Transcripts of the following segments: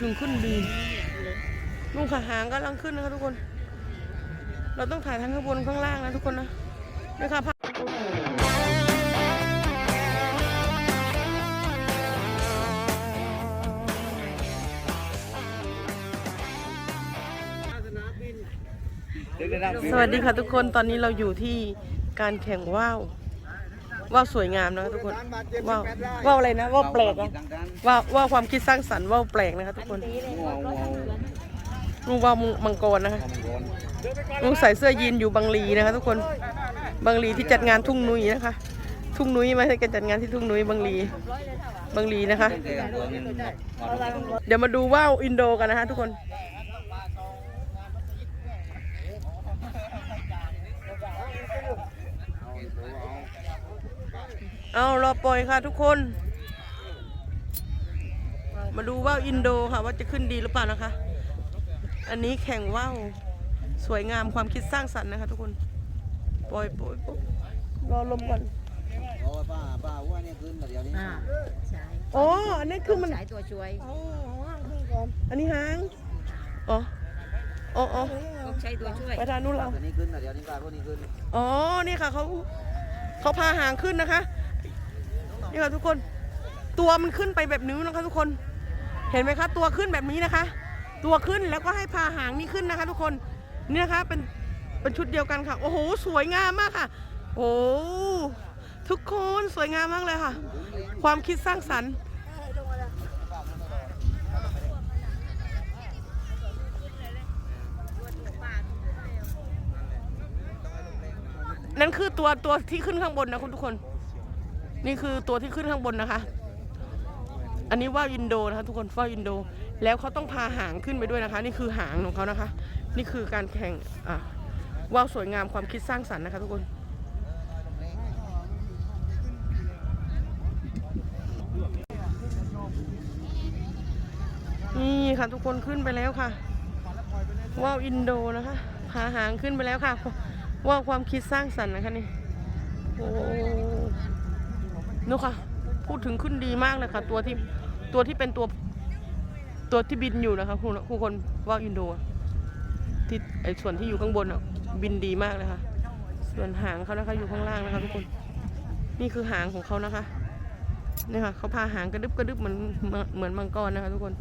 ถึงขึ้นดีนุ่งขาหางกำลังขึ้นนะคะทุกคน เราต้องถ่ายทั้งข้างบนข้างล่างนะทุกคนนะนะคะภาพสวัสดีค่ะทุกคนตอนนี้เราอยู่ที่การแข่งว่าว ว่าวสวยงามนะคะทุกคนว่าวว่าวอะไรนะว่าวแปลกนะว่าวว่าวความคิดสร้างสรรค์ว่าวแปลกนะคะทุกคนลุงว่าวมังกรนะคะลุงใส่เสื้อยีนอยู่บางลีนะคะ ทุกคนบางลีที่จัดงานทุ่งนุ้ยนะคะ ทุ่งนุ้ยไม่ใช่การจัดงานที่ทุ่งนุ้ยบางลีบางลีนะคะ เดี๋ยวมาดูว่าวอินโดกันนะคะ ทุกคน เอารอปล่อยค่ะทุกคน มาดูว่าวอินโดค่ะว่าจะขึ้นดีหรือเปล่านะคะ อันนี้แข่งว่าวสวยงามความคิดสร้างสรรค์นะคะ ทุกคน ปล่อยปล่อยปุ๊บรอลมก่อนโอ้ป้าป้าว่านี่ขึ้นมาเดี๋ยวนี้อ่าใช่อ๋ออันนี้คือมันสายตัวช่วยอันนี้หางอ๋ออ๋ออ๋อต้องใช้ตัวช่วยไปทางนู้นเราตัวนี้ขึ้นมาเดี๋ยวนี้ป้าพวกนี้ขึ้นอ๋อนี่ค่ะเขาเขาพาหางขึ้นนะคะ นี่ค่ะทุกคน ตัวมันขึ้นไปแบบนี้นะคะทุกคน เห็นไหมคะ ตัวขึ้นแบบนี้นะคะ ตัวขึ้นแล้วก็ให้พาหางนี่ขึ้นนะคะ ทุกคน นี่นะคะเป็นเป็นชุดเดียวกันค่ะ โอ้โห สวยงามมากค่ะ โอ้ทุกคนสวยงามมากเลยค่ะ ความคิดสร้างสรรค์นั่นคือตัวตัวที่ขึ้นข้างบนนะคุณทุกคน นี่คือตัวที่ขึ้นข้างบนนะคะ อันนี้ว่าวอินโดนะคะ ทุกคนว่าอินโด แล้วเขาต้องพาหางขึ้นไปด้วยนะคะ นี่คือหางของเขานะคะ นี่คือการแข่งอะว่าวสวยงามความคิดสร้างสรรค์นะคะทุกคนนี่ค่ะทุกคนขึ้นไปแล้วค่ะ ว่าวอินโดนะคะพาหางขึ้นไปแล้วค่ะ ว่าความคิดสร้างสรรค์นะคะนี่โอ้ นะค่ะ พูดถึงขึ้นดีมากเลยค่ะตัวที่ตัวที่เป็นตัวตัวที่บินอยู่นะคะคุณคุณคนว่าอินโดที่ไอส่วนที่อยู่ข้างบนอะบินดีมากเลยค่ะส่วนหางเขานะคะอยู่ข้างล่างนะคะทุกคน นี่คือหางของเขานะคะนี่ค่ะเขาพาหางกระดึบกระดึบเหมือนเหมือนมังกรนะคะทุกคน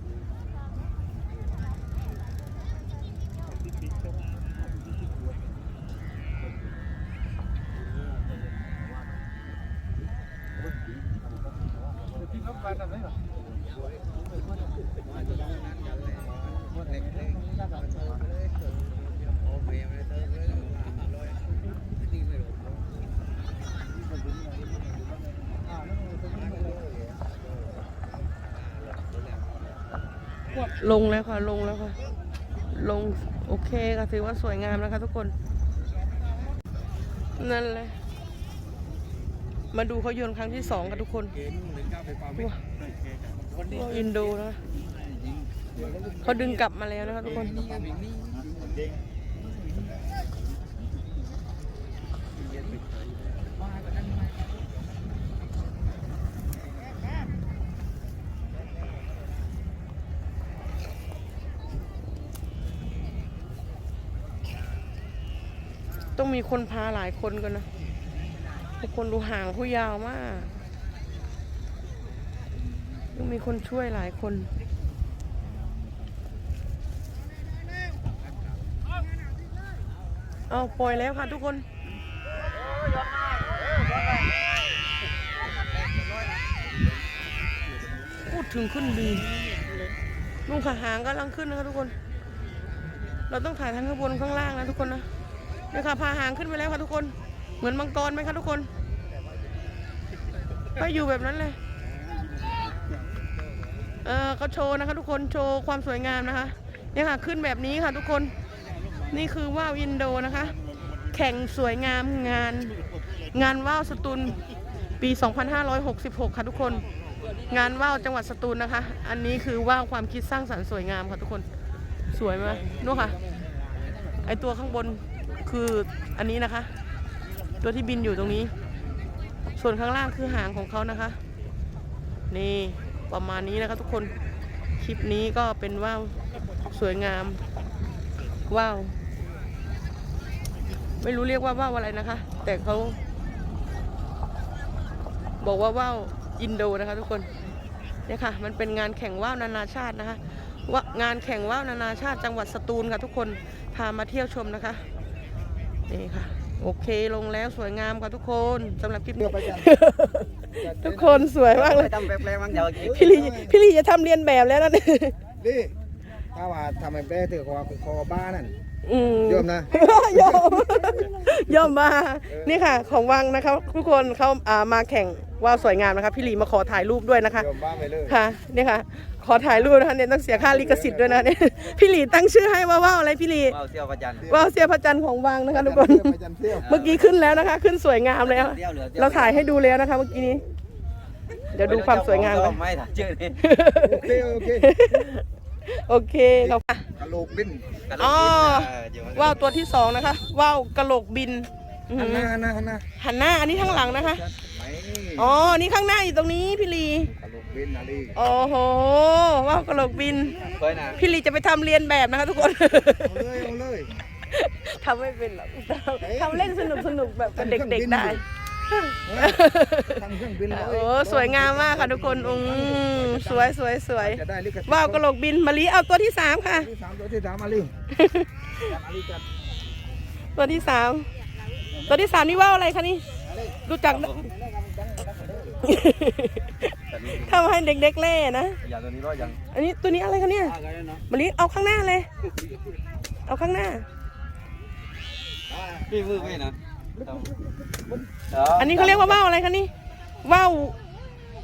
ลงแล้วค่ะ ลงแล้วค่ะ ลงโอเคค่ะถือว่าสวยงามนะคะทุกคน นั่นเลย มาดูเขาโยนครั้งที่สองค่ะทุกคนว้าวว้าว อินโดนะเขาดึงกลับมาแล้วนะคะทุกคนต้องมีคนพาหลายคนกันนะทุกคนดูห่างผู้ยาวมาก ต้องมีคนช่วยหลายคนเอาปล่อยแล้วค่ะทุกคนพูดถึงขึ้นดีนุ่งขาหางกำลังขึ้นนะคะทุกคน เราต้องถ่ายทั้งข้างบนข้างล่างนะทุกคนนะเนี่ยค่ะพาหางขึ้นไปแล้วค่ะทุกคน เหมือนมังกรไหมคะทุกคน ไปอยู่แบบนั้นเลย เออเขาโชว์นะคะ ทุกคนโชว์ความสวยงามนะคะเนี่ยค่ะขึ้นแบบนี้ค่ะทุกคนนี่คือว่าวอินโดนะคะ แข่งสวยงามงาน งานว่าวสตูลปี 2566 ค่ะทุกคน งานว่าวจังหวัดสตูลนะคะ อันนี้คือว่าวความคิดสร้างสรรค์สวยงามค่ะทุกคนสวยไหมนู่นค่ะ ไอตัวข้างบนคืออันนี้นะคะ ตัวที่บินอยู่ตรงนี้ ส่วนข้างล่างคือหางของเขานะคะ นี่ ประมาณนี้นะคะทุกคนคลิปนี้ก็เป็นว่าวสวยงามว่าวไม่รู้เรียกว่าว่าวอะไรนะคะ แต่เขาบอกว่าว่าวอินโดนะคะ ทุกคนเนี่ยค่ะ มันเป็นงานแข่งว่าวนานาชาตินะคะว่างานแข่งว่าวนานาชาติจังหวัดสตูลค่ะทุกคนพามาเที่ยวชมนะคะนี่ค่ะ โอเคลงแล้วสวยงามค่ะทุกคนสำหรับคลิปนี้ ทุกคนสวยมากเลย ทำแปลกๆมั้งเดี๋ยวกินพี่ลีพี่ลีจะทำเรียนแบบแล้วนะเนี่ยนี่ ถ้าว่าทำให้แป้ถือคอคอบ้านั่นอืม โยมนะ ยอมยอมมา นี่ค่ะ ของวังนะคะทุกคนเขาอ่ามาแข่งว่าวสวยงามนะคะ พี่ลีมาขอถ่ายรูปด้วยนะคะ โยมบ้าไปเลย ค่ะ นี่ค่ะข อถ่ายรูปนะคะเนี่ยต้องเสียค่าลิขสิทธิ์ด้วยนะเนี่ยพี่ลีตั้งชื่อให้ว่าว่าวอะไรพี่ลีว้าวเที่ยวประจันทร์ว่าวเสียพระจันทร์ของวังนะคะทุกคนไปจันเที่ยวเมื่อกี้ขึ้นแล้วนะคะ ขึ้นสวยงามแล้วเที่ยวเหลือที่ยวเราถ่ายให้ดูแล้วนะคะ เมื่อกี้นี้ เดี๋ยวดูความสวยงามกันไม่ถ่ายชื่อนี่โอเคโอเคโอเคครับ กะโหลกบินอ๋อเเดี๋ยมันว่าวตัวที่สองนะคะว่าวกระโหลกบินอื้อหันหืหอน้าหันหน้าหันหน้าหันหน้าอันนี้ข้างหลังนะคะจัดไหม อ๋อ นี่ข้างหน้าอยู่ตรงนี้พี่ลีกะโหลกบินอะไรโอ้โห ว่าวกระโหลกบิน เคยนะพี่ลีจะไปทำเรียนแบบนะคะทุกคน เอาเลยเอาเลย ทำไม่เป็นหรอกทำเล่นสนุกสนุกๆแบบเป็นเด็กๆได้ ทำเครื่องบินเลยโอ้สวยงามมากค่ะทุกคนอืมสวยสวยสวยจะได้ลิขสิทธิ์ว่าวกระโหลกบินมาลีเอาตัวที่สามค่ะ ที่สามตัวที่สามมาลิมาลิจัดตัวที่สามตัวที่สามนี่ว่าวอะไรคะนี่ รู้จักทำให้เด็กๆเล่นะ อย่างตัวนี้ก็ยังอันนี้ตัวนี้อะไรคะเนี่ยอ่ากันเนาะมาลีเอาข้างหน้าเลย เอาข้างหน้า พี่มือไม่นะอันนี้เขาเรียกว่าว่าวอะไรคะนี่ว่าว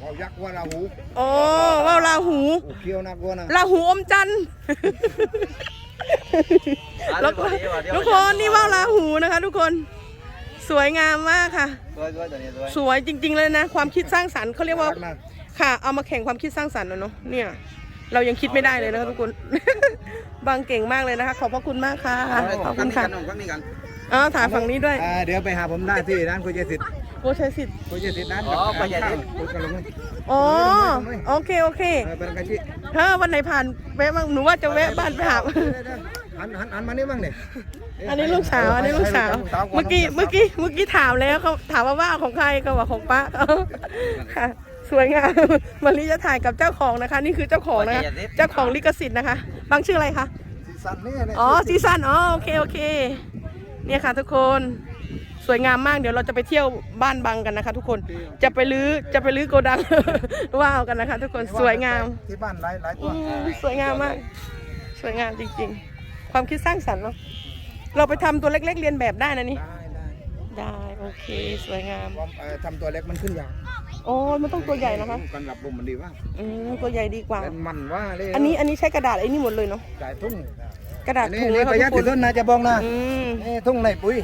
ว่าวยักษ์ว่าราหูอ๋อว่าวลาหูโอ้เคี้ยวน่ากลัวนะลาหูอมจันทร์แล้วก็ทุกคนนี่ว่าวลาหูนะคะ ทุกคน สวยงามมากค่ะ สวยสวยตัวนี้สวยสวยจริง ๆ เลยนะ ความคิดสร้างสรรค์เขาเรียกว่ารันะค่ะ เอามาแข่งความคิดสร้างสรรค์นะเนาะเนี่ย เรายังคิดไม่ได้เลยนะคะทุกคน บางเก่งมากเลยนะคะ ขอบพระคุณมากค่ะขอบคุณค่ะครั้งนี้กันอ๋อถ่ายฝั่งนี้ด้วยอ่าเดี๋ยวไปหาผมได้ที่ร้านคุยเจสิทธิ์โกชัยสิทธิ์คุยเจสิทธิ์ร้านอ๋อไปใหญ่ดิคุยกันลงอ๋อโอเคโอเคเออเป็นกะจิถ้าวันไหนผ่านแวะบ้างหนูว่าจะแวะบ้านไปหา หันหันหันมานี่บ้างเนี่ยอันนี้ลูกสาวอันนี้ลูกสาว เมื่อกี้เมื่อกี้เมื่อกี้ถามแล้วเขาถามว่าว่าของใครก็ว่าของป้าค่ะสวยงามมารีจะถ่ายกับเจ้าของนะคะ นี่คือเจ้าของนะคะเจ้าของลิขสิทธิ์นะคะ บางชื่ออะไรคะสีสันนี่เนี่ยอ๋อซีซันอ๋อโอเคโอเค เนี่ยค่ะทุกคนสวยงามมากเดี๋ยวเราจะไปเที่ยวบ้านบังกันนะคะ ทุกคนจะไปลื้อจะไปลื้อโกดังว้าวกันนะคะ ทุกคนสวยงามที่บ้านหลายหลายตัอืวมสวยงามมาก สวยงามจริง ๆ ความคิดสร้างสรรค์เนาะเราไปทำตัวเล็ก ๆ เรียนแบบได้นะนี่ ได้ได้ได้โอเคสวยงามความเอ่อทำตัวเล็กมันขึ้นยากโอ้มันต้องตัวใหญ่นะคะ กันหลับลมมันดีว่าอืมตัวใหญ่ดีกว่า เป็นมันว่าเลยอันนี้อันนี้ใช้กระดาษไอ้นี่หมดเลยเนาะจ่ายทุ่งกระดาษนี่ถุงนี่นะปคะระหยัดทุกคที่สุดนนะจะบอกนะอืมนี่ทุ่งในปุ๋ย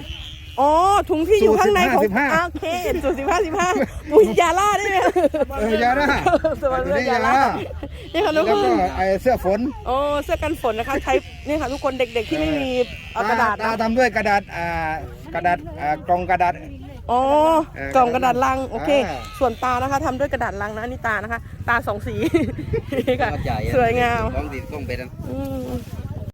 อ๋อถุงที่อยู่ข้างในของสูตร15อ่าโอเคสูตรสิบห้าสิบห้าปุ๋ยยาล่าได้ไหมเออยาละสวัสดีนี่ยายาล่าละนี่ค่ะทุแล้กวคก็นไอเสื้อฝนโอ้เสื้อกันฝนนะคะใช้นี่ค่ะทุกคนเด็กๆที่ไม่มีเอากระดาษตานะทำด้วยกระดาษอ่ากระดาษอ่ากล่องกระดาษ อ๋อเออกล่องกระดาษลังโอเค อ่าส่วนตานะคะทำด้วยกระดาษลังนะอันนี่ตานะคะ ตาสองสีค่ะจ่ายสวยงาม ต้องติดต้องเป็นอืม